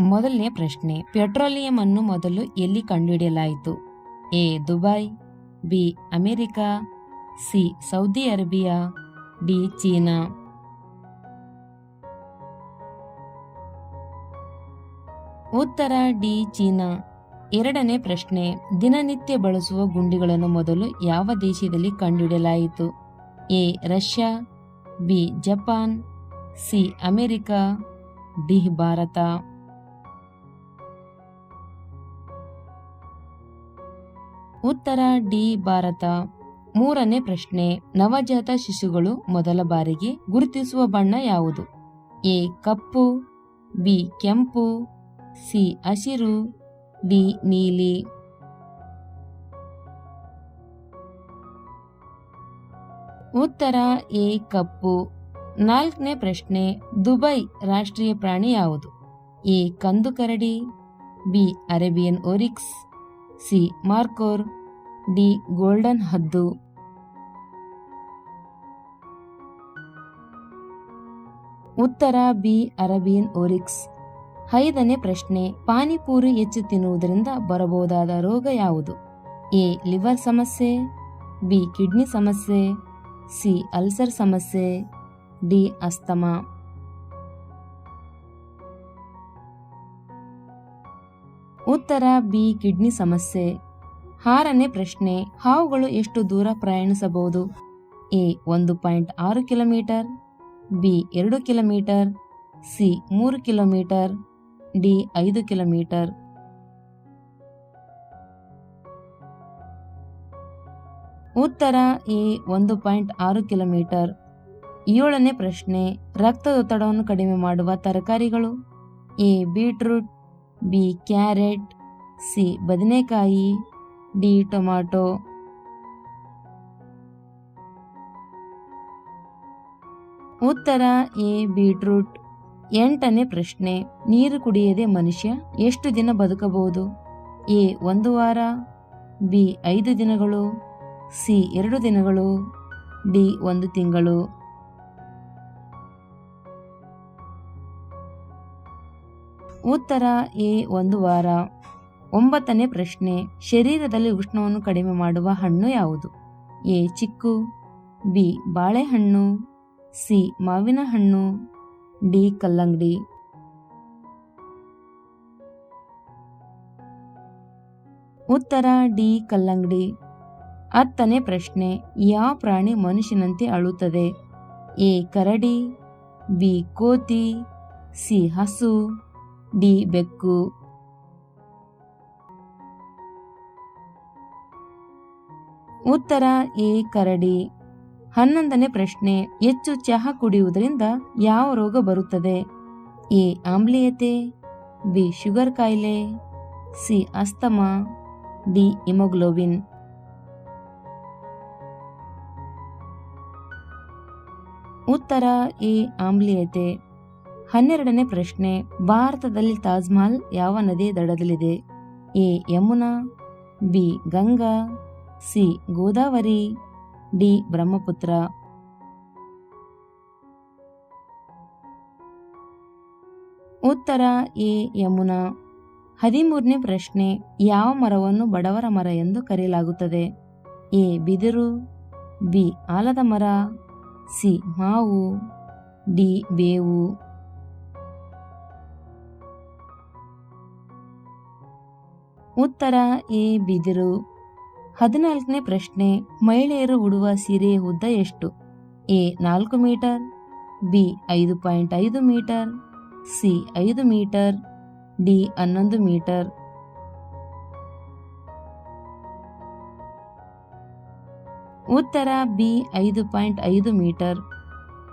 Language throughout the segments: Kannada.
ಮೊದಲನೇ ಪ್ರಶ್ನೆ ಪೆಟ್ರೋಲಿಯಂ ಅನ್ನು ಮೊದಲು ಎಲ್ಲಿ ಕಂಡುಹಿಡಿಯಲಾಯಿತು? A, Dubai, B, America, C, Saudi Arabia, D, China. ಉತ್ತರ, ಡಿ, ಚೀನಾ. ಎರಡನೇ ಪ್ರಶ್ನೆ, ದಿನನಿತ್ಯ ಬಳಸುವ ಗುಂಡಿಗಳನ್ನು ಮೊದಲು ಯಾವ ದೇಶದಲ್ಲಿ ಕಂಡುಹಿಡಿಯಲಾಯಿತು? A, Russia, B, Japan, C, America, D, Bharat. ಉತ್ತರ ಡಿ ಭಾರತ. ಮೂರನೇ ಪ್ರಶ್ನೆ, ನವಜಾತ ಶಿಶುಗಳು ಮೊದಲ ಬಾರಿಗೆ ಗುರುತಿಸುವ ಬಣ್ಣ ಯಾವುದು? ಎ, ಕಪ್ಪು, ಬಿ, ಕೆಂಪು, ಸಿ, ಹಸಿರು, ಡಿ, ನೀಲಿ. ಉತ್ತರ ಎ, ಕಪ್ಪು. ನಾಲ್ಕನೇ ಪ್ರಶ್ನೆ, ದುಬೈ ರಾಷ್ಟ್ರೀಯ ಪ್ರಾಣಿ ಯಾವುದು? ಎ, ಕಂದು ಕರಡಿ, B, Arabian oryx. C. Markhor, D. Golden ಹದ್ದು. ಉತ್ತರ ಬಿ. Arabian oryx. ಐದನೇ ಪ್ರಶ್ನೆ, ಪಾನಿಪೂರಿ ಹೆಚ್ಚು ತಿನ್ನುವುದರಿಂದ ಬರಬಹುದಾದ ರೋಗ ಯಾವುದು? ಎ. ಲಿವರ್ ಸಮಸ್ಯೆ, ಬಿ. ಕಿಡ್ನಿ ಸಮಸ್ಯೆ, ಸಿ. ಅಲ್ಸರ್ ಸಮಸ್ಯೆ, ಡಿ. ಅಸ್ತಮಾ. ಉತ್ತರ, ಬಿ, ಕಿಡ್ನಿ ಸಮಸ್ಯೆ. ಆರನೇ ಪ್ರಶ್ನೆ, ಹಾವುಗಳು ಎಷ್ಟು ದೂರ ಪ್ರಯಾಣಿಸಬಹುದು? ಎ, ಒಂದು ಪಾಯಿಂಟ್ ಆರು ಕಿಲೋಮೀಟರ್. ಬಿ, ಎರಡು ಕಿಲೋಮೀಟರ್. ಸಿ, ಮೂರು ಕಿಲೋಮೀಟರ್. ಡಿ, ಐದು ಕಿಲೋಮೀಟರ್. ಉತ್ತರ, ಎ, ಒಂದು ಪಾಯಿಂಟ್ ಆರು ಕಿಲೋಮೀಟರ್. ಏಳನೇ ಪ್ರಶ್ನೆ, ರಕ್ತದೊತ್ತಡವನ್ನು ಕಡಿಮೆ ಮಾಡುವ ತರಕಾರಿಗಳು. A, beetroot. B carrot, C ಬದನೆಕಾಯಿ, ಡಿ ಟೊಮ್ಯಾಟೊ ಉತ್ತರ ಎ ಬೀಟ್ರೂಟ್. ಎಂಟನೇ ಪ್ರಶ್ನೆ, ನೀರು ಕುಡಿಯದೆ ಮನುಷ್ಯ ಎಷ್ಟು ದಿನ ಬದುಕಬಹುದು? ಎ ಒಂದು ವಾರ, ಬಿ ಐದು ದಿನಗಳು, ಸಿ ಎರಡು ದಿನಗಳು, ಡಿ ಒಂದು ತಿಂಗಳು. ಉತ್ತರ ಎ ಒಂದು ವಾರ. ಒಂಬತ್ತನೇ ಪ್ರಶ್ನೆ, ಶರೀರದಲ್ಲಿ ಉಷ್ಣವನ್ನು ಕಡಿಮೆ ಮಾಡುವ ಹಣ್ಣು ಯಾವುದು? ಎ, ಚಿಕ್ಕು, ಬಿ, ಬಾಳೆಹಣ್ಣು, ಸಿ, ಮಾವಿನ ಹಣ್ಣು, ಡಿ, ಕಲ್ಲಂಗಡಿ. ಉತ್ತರ ಡಿ, ಕಲ್ಲಂಗಡಿ. ಹತ್ತನೇ ಪ್ರಶ್ನೆ ಯಾವ ಪ್ರಾಣಿ ಮನುಷ್ಯನಂತೆ ಅಳುತ್ತದೆ? ಎ, ಕರಡಿ, ಬಿ, ಕೋತಿ, ಸಿ, ಹಸು. ಡಿ ಬೆಕ್ಕು ಉತ್ತರ ಎ ಕರಡಿ. ಹನ್ನೊಂದನೇ ಪ್ರಶ್ನೆ. ಹೆಚ್ಚು ಚಹಾ ಕುಡಿಯುವುದರಿಂದ ಯಾವ ರೋಗ ಬರುತ್ತದೆ? ಎ ಆಮ್ಲೀಯತೆ, ಬಿ ಶುಗರ್ ಕಾಯಿಲೆ, ಸಿ ಅಸ್ತಮ, ಡಿ ಇಮೋಗ್ಲೋಬಿನ್ ಉತ್ತರ ಎ ಆಮ್ಲೀಯತೆ. ಹನ್ನೆರಡನೇ ಪ್ರಶ್ನೆ, ಭಾರತದಲ್ಲಿ ತಾಜ್ಮಹಲ್ ಯಾವ ನದಿ ದಡದಲ್ಲಿದೆ? A, Yamuna, B, Ganga, C, Godavari, D, Brahmaputra. ಉತ್ತರ, ಎ, ಯಮುನಾ. ಹದಿಮೂರನೇ ಪ್ರಶ್ನೆ, ಯಾವ ಮರವನ್ನು ಬಡವರ ಮರ ಎಂದು ಕರೆಯಲಾಗುತ್ತದೆ? ಎ, ಬಿದಿರು, ಬಿ, ಆಲದ ಮರ, ಸಿ, ಮಾವು, ಡಿ, ಬೇವು. ಉತ್ತರ ಎ ಬಿದಿರು. ಹದಿನಾಲ್ಕನೇ ಪ್ರಶ್ನೆ, ಮಹಿಳೆಯರು ಉಡುವ ಸೀರೆ ಉದ್ದ ಎಷ್ಟು? ಎ, ನಾಲ್ಕು ಮೀಟರ್, ಬಿ, ಐದು ಪಾಯಿಂಟ್ ಐದು ಮೀಟರ್, ಸಿ, ಐದು ಮೀಟರ್, ಡಿ, ಹನ್ನೊಂದು ಮೀಟರ್. ಉತ್ತರ ಬಿ, ಐದು ಪಾಯಿಂಟ್ ಐದು ಮೀಟರ್.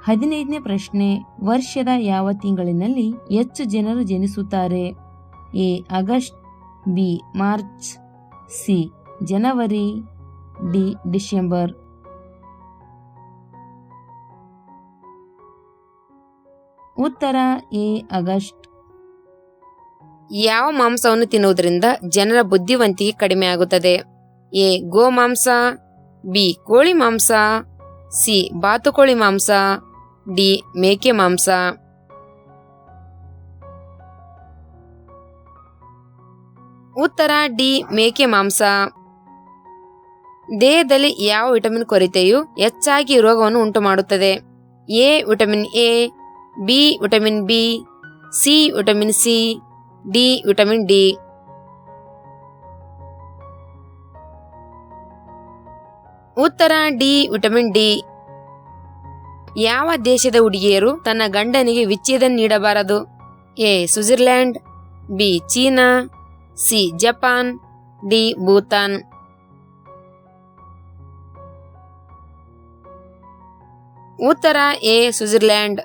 ಹದಿನೈದನೇ ಪ್ರಶ್ನೆ, ವರ್ಷದ ಯಾವ ತಿಂಗಳಿನಲ್ಲಿ ಹೆಚ್ಚು ಜನರು ಜನಿಸುತ್ತಾರೆ? A, August B March C January D December. ಉತ್ತರ ಎ ಆಗಸ್ಟ್. ಯಾವ ಮಾಂಸವನ್ನು ತಿನ್ನುವುದರಿಂದ ಜನರ ಬುದ್ಧಿವಂತಿಕೆ ಕಡಿಮೆ ಆಗುತ್ತದೆ? ಎ ಗೋಮಾಂಸ ಬಿ ಕೋಳಿ ಮಾಂಸ, ಸಿ ಬಾತುಕೋಳಿ ಮಾಂಸ, ಡಿ ಮೇಕೆ ಮಾಂಸ. ಉತ್ತರ ಡಿ, ಮೇಕೆ ಮಾಂಸ. ದೇಹದಲ್ಲಿ ಯಾವ ವಿಟಮಿನ್ ಕೊರತೆಯು ಹೆಚ್ಚಾಗಿ ರೋಗವನ್ನು ಉಂಟು ಮಾಡುತ್ತದೆ A, vitamin A, B, vitamin B, C, vitamin C, D, vitamin D. ಉತ್ತರ ಡಿ, ವಿಟಮಿನ್ ಡಿ. ಯಾವ ದೇಶದ ಹುಡುಗಿಯರು ತನ್ನ ಗಂಡನಿಗೆ ವಿಚ್ಛೇದನ ನೀಡಬಾರದು? A Switzerland B, China C Japan D Bhutan ಉತ್ತರ ಎ ಸ್ವಿಟ್ಜರ್ಲ್ಯಾಂಡ್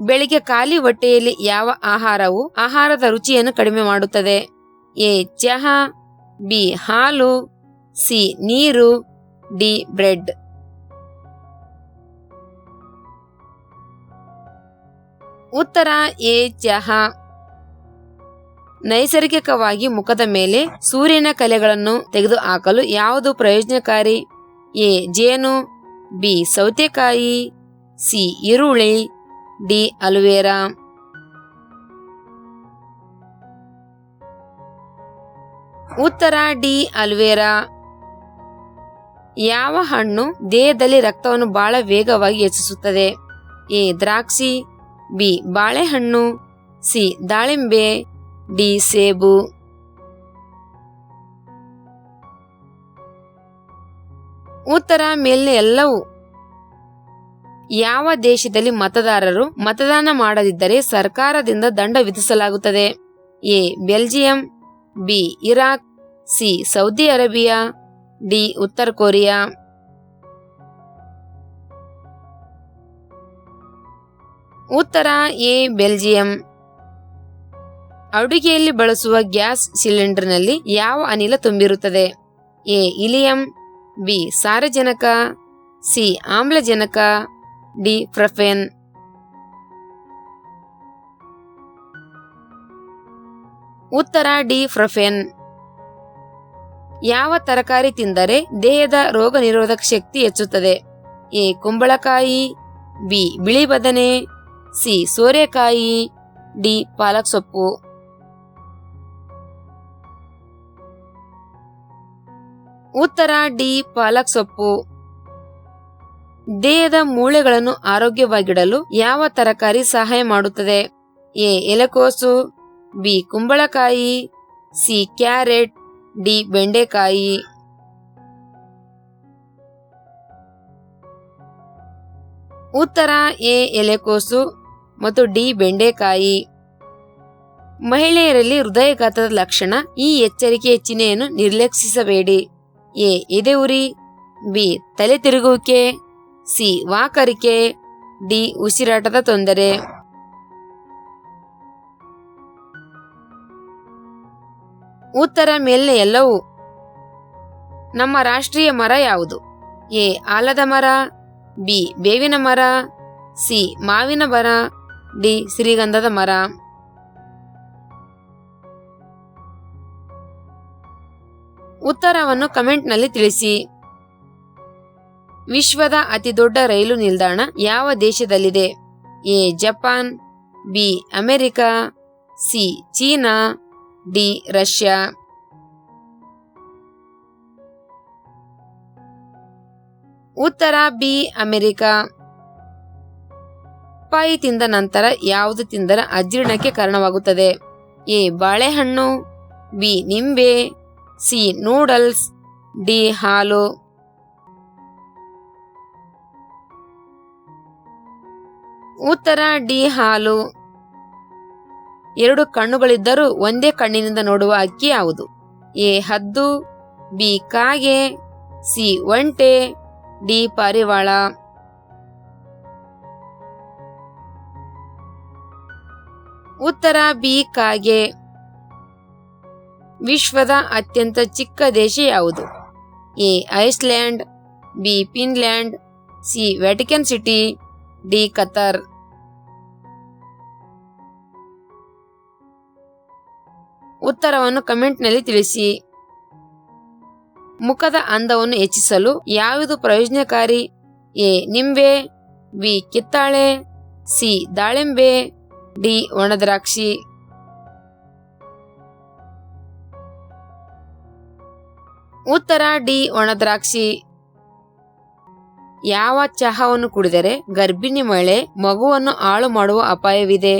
ಬೆಳಿಗ್ಗೆ ಖಾಲಿ ಹೊಟ್ಟೆಯಲ್ಲಿ ಯಾವ ಆಹಾರವು ಆಹಾರದ ರುಚಿಯನ್ನು ಕಡಿಮೆ ಮಾಡುತ್ತದೆ? ಎ, ಚಹಾ, ಬಿ, ಹಾಲು, ಸಿ, ನೀರು, ಡಿ, ಬ್ರೆಡ್. ಉತ್ತರ ಎ, ಚಹಾ. ನೈಸರ್ಗಿಕವಾಗಿ ಮುಖದ ಮೇಲೆ ಸೂರ್ಯನ ಕಲೆಗಳನ್ನು ತೆಗೆದುಹಾಕಲು ಯಾವುದು ಪ್ರಯೋಜನಕಾರಿ? ಎ. ಜೇನು, ಬಿ. ಸೌತೆಕಾಯಿ, ಸಿ. ಈರುಳ್ಳಿ, ಡಿ. ಅಲುವೇರಾ. ಉತ್ತರ, ಡಿ. ಅಲ್ವೇರಾ. ಯಾವ ಹಣ್ಣು ದೇಹದಲ್ಲಿ ರಕ್ತವನ್ನು ಬಹಳ ವೇಗವಾಗಿ ಹೆಚ್ಚಿಸುತ್ತದೆ? ಎ. ದ್ರಾಕ್ಷಿ, ಬಿ. ಬಾಳೆಹಣ್ಣು, ಸಿ. ದಾಳಿಂಬೆ. ಡಿ ಸೇಬು ಉತ್ತರ ಮೇಲಿನ ಎಲ್ಲವೂ ಯಾವ ದೇಶದಲ್ಲಿ ಮತದಾರರು ಮತದಾನ ಮಾಡದಿದ್ದರೆ ಸರ್ಕಾರದಿಂದ ದಂಡ ವಿಧಿಸಲಾಗುತ್ತದೆ. A. Belgium, B. Iraq, C. Saudi Arabia, D. ಉತ್ತರ ಕೊರಿಯಾ. ಉತ್ತರ ಎ. ಬೆಲ್ಜಿಯಂ. ಅಡುಗೆಯಲ್ಲಿ ಬಳಸುವ ಗ್ಯಾಸ್ ಸಿಲಿಂಡರ್ನಲ್ಲಿ ಯಾವ ಅನಿಲ ತುಂಬಿರುತ್ತದೆ? ಎ. Helium, B. ಸಾರಜನಕ, ಸಿ. ಆಮ್ಲಜನಕ, ಡಿ. ಪ್ರಫೆನ್. ಉತ್ತರ, ಡಿ. ಫ್ರಫೆನ್ ಯಾವ ತರಕಾರಿ ತಿಂದರೆ ದೇಹದ ರೋಗ ನಿರೋಧಕ ಶಕ್ತಿ ಹೆಚ್ಚುತ್ತದೆ? ಎ. ಕುಂಬಳಕಾಯಿ, ಬಿ. ಬಿಳಿ ಬದನೆ, ಸಿ. ಸೋರೆಕಾಯಿ, ಡಿ. ಪಾಲಕ್ ಸೊಪ್ಪು. ಉತ್ತರ ಡಿ, ಪಾಲಕ್ ಸೊಪ್ಪು. ದೇಹದ ಮೂಳೆಗಳನ್ನು ಆರೋಗ್ಯವಾಗಿಡಲು ಯಾವ ತರಕಾರಿ ಸಹಾಯ ಮಾಡುತ್ತದೆ? ಎ, ಎಲೆಕೋಸು. ಬಿ, ಕುಂಬಳಕಾಯಿ. C, carrot. ಡಿ, ಬೆಂಡೆಕಾಯಿ. ಉತ್ತರ ಎ, ಎಲೆಕೋಸು ಮತ್ತು ಡಿ, ಬೆಂಡೆಕಾಯಿ. ಮಹಿಳೆಯರಲ್ಲಿ ಹೃದಯಘಾತದ ಲಕ್ಷಣ ಈ ಎಚ್ಚರಿಕೆಯ ಚಿಹ್ನೆಯನ್ನು ನಿರ್ಲಕ್ಷಿಸಬೇಡಿ. ಎ ಎದೆ ಉರಿ, ಬಿ ತಲೆ ತಿರುಗುವಿಕೆ, ಸಿ ವಾಕರಿಕೆ, ಡಿ ಉಸಿರಾಟದ ತೊಂದರೆ. ಉತ್ತರ ಮೇಲಿನ ಎಲ್ಲವೂ. ನಮ್ಮ ರಾಷ್ಟ್ರೀಯ ಮರ ಯಾವುದು? ಎ ಆಲದ ಮರ, ಬಿ ಬೇವಿನ ಮರ, ಸಿ ಮಾವಿನ ಮರ, ಡಿ ಶ್ರೀಗಂಧದ ಮರ. ಉತ್ತರವನ್ನು ಕಮೆಂಟ್ನಲ್ಲಿ ತಿಳಿಸಿ. ವಿಶ್ವದ ಅತಿದೊಡ್ಡ ರೈಲು ನಿಲ್ದಾಣ ಯಾವ ದೇಶದಲ್ಲಿದೆ? A, Japan, B, America, C, China, D, Russia. ಉತ್ತರ ಬಿ, ಅಮೆರಿಕ. ಪಪ್ಪಾಯಿ ತಿಂದ ನಂತರ ಯಾವುದು ತಿಂದರೆ ಅಜೀರ್ಣಕ್ಕೆ ಕಾರಣವಾಗುತ್ತದೆ? ಎ, ಬಾಳೆಹಣ್ಣು, ಬಿ, ನಿಂಬೆ. ಸಿ, ನೂಡಲ್ಸ್, ಡಿ, ಹಾಲು. ಉತ್ತರ, ಡಿ, ಹಾಲು. ಎರಡು ಕಣ್ಣುಗಳಿದ್ದರೂ ಒಂದೇ ಕಣ್ಣಿನಿಂದ ನೋಡುವ ಅಕ್ಕಿ ಯಾವುದು? ಎ, ಹದ್ದು. ಬಿ, ಕಾಗೆ. ಸಿ, ಒಂಟೆ. ಡಿ, ಪಾರಿವಾಳ. ಉತ್ತರ, ಬಿ, ಕಾಗೆ. ವಿಶ್ವದ ಅತ್ಯಂತ ಚಿಕ್ಕ ದೇಶ ಯಾವುದು? A, Iceland, B, Finland, C, Vatican city, D, Qatar. ಉತ್ತರವನ್ನು ಕಮೆಂಟ್ನಲ್ಲಿ ತಿಳಿಸಿ. ಮುಖದ ಅಂದವನ್ನು ಹೆಚ್ಚಿಸಲು ಯಾವುದು ಪ್ರಯೋಜನಕಾರಿ? ಎ, ನಿಂಬೆ, ಬಿ, ಕಿತ್ತಾಳೆ, ಸಿ, ದಾಳಿಂಬೆ, ಡಿ ಒಣದ್ರಾಕ್ಷಿ ಉತ್ತರ ಡಿ ಒಣದ್ರಾಕ್ಷಿ. ಯಾವ ಚಹಾವನ್ನು ಕುಡಿದರೆ ಗರ್ಭಿಣಿ ಮಹಿಳೆ ಮಗುವನ್ನು ಹಾಳು ಮಾಡುವ ಅಪಾಯವಿದೆ?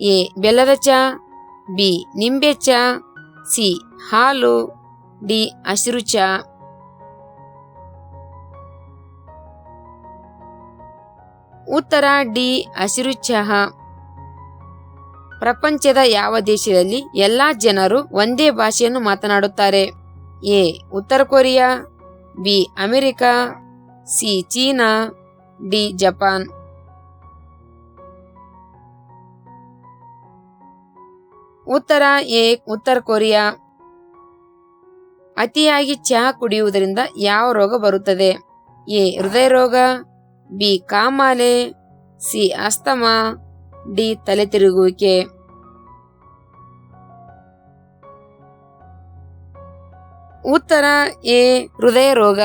ಎ. ಬೆಲ್ಲದ ಚಹಾ. ಬಿ. ನಿಂಬೆ ಚಹಾ. ಸಿ. ಹಾಲು. ಡಿ. ಹಸಿರು ಚಹಾ. ಉತ್ತರ ಡಿ. ಹಸಿರು ಚಹಾ. ಪ್ರಪಂಚದ ಯಾವ ದೇಶದಲ್ಲಿ ಎಲ್ಲಾ ಜನರು ಒಂದೇ ಭಾಷೆಯನ್ನು ಮಾತನಾಡುತ್ತಾರೆ? ಎ. ಉತ್ತರ Korea, B. America, C. China, D. Japan. ಉತ್ತರ ಎ. ಉತ್ತರ ಕೊರಿಯಾ. ಅತಿಯಾಗಿ ಚಹಾ ಕುಡಿಯುವುದರಿಂದ ಯಾವ ರೋಗ ಬರುತ್ತದೆ? ಎ. ಹೃದಯ ರೋಗ, ಬಿ. ಕಾಮಾಲೆ, ಸಿ. Asthma, D. ತಲೆ ತಿರುಗುವಿಕೆ ಉತ್ತರ ಎ ಹೃದಯ ರೋಗ